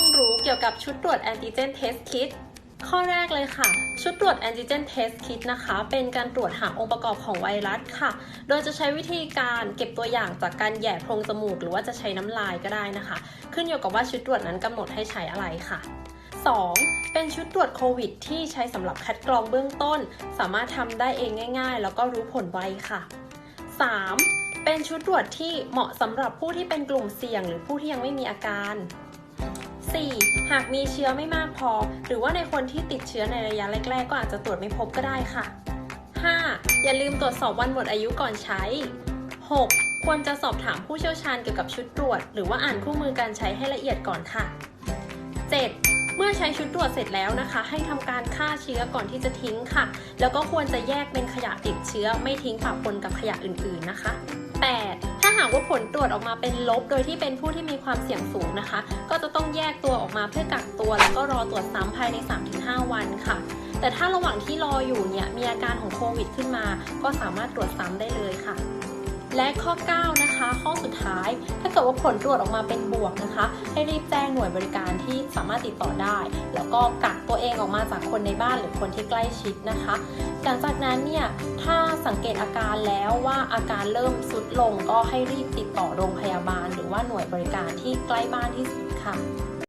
ต้องรู้เกี่ยวกับชุดตรวจแอนติเจนเทสคิดข้อแรกเลยค่ะ ชุดตรวจแอนติเจนเทสคิดนะคะ เป็นการตรวจหาองค์ประกอบของไวรัสค่ะ โดยจะใช้วิธีการเก็บตัวอย่างจากการแย่โพรงจมูก หรือว่าจะใช้น้ำลายก็ได้นะคะ ขึ้นอยู่กับว่าชุดตรวจนั้นกำหนดให้ใช้อะไรค่ะ 2. เป็นชุดตรวจโควิด ที่ใช้สำหรับคัดกรองเบื้องต้น สามารถทำได้เองง่าย ๆ แล้วก็รู้ผลไวค่ะ 3. เป็นชุดตรวจที่เหมาะสำหรับผู้ที่เป็นกลุ่มเสี่ยง หรือผู้ที่ยังไม่มีอาการ 4. หากมีเชื้อไม่มากพอ หรือว่าในคนที่ติดเชื้อในระยะแรก ๆ ก็อาจจะตรวจไม่พบก็ได้ค่ะ 5. อย่าลืมตรวจสอบวันหมดอายุก่อนใช้ 6. ควรจะสอบถามผู้เชี่ยวชาญเกี่ยวกับชุดตรวจ หรือว่าอ่านคู่มือการใช้ให้ละเอียดก่อนค่ะ 7. เมื่อใช้ชุดตรวจเสร็จแล้วนะคะ ให้ทำการฆ่าเชื้อก่อนที่จะทิ้งค่ะ แล้วก็ควรจะแยกเป็นขยะติดเชื้อ ไม่ทิ้งปะปนกับขยะอื่นๆนะคะ 8. หากว่าผลตรวจออกมาเป็นลบ โดยที่เป็นผู้ที่มีความเสี่ยงสูงนะคะ ก็จะต้องแยกตัวออกมาเพื่อกักตัว แล้วก็รอตรวจซ้ำภายใน 3-5 วันค่ะ แต่ถ้าระหว่างที่รออยู่เนี่ยมีอาการของโควิดขึ้นมา ก็สามารถตรวจซ้ำได้เลยค่ะและข้อ 9 นะคะ ข้อสุดท้าย ถ้าเกิดว่าผลตรวจออกมาเป็นบวกนะคะ ให้รีบแจ้งหน่วยบริการที่สามารถติดต่อได้ แล้วก็กักตัวเองออกมาจากคนในบ้านหรือคนที่ใกล้ชิดนะคะ หลังจากนั้นเนี่ย ถ้า สังเกตอาการแล้วว่าอาการเริ่มสุดลงก็ให้รีบติดต่อโรงพยาบาล หรือว่าหน่วยบริการที่ใกล้บ้านที่สุดค่ะ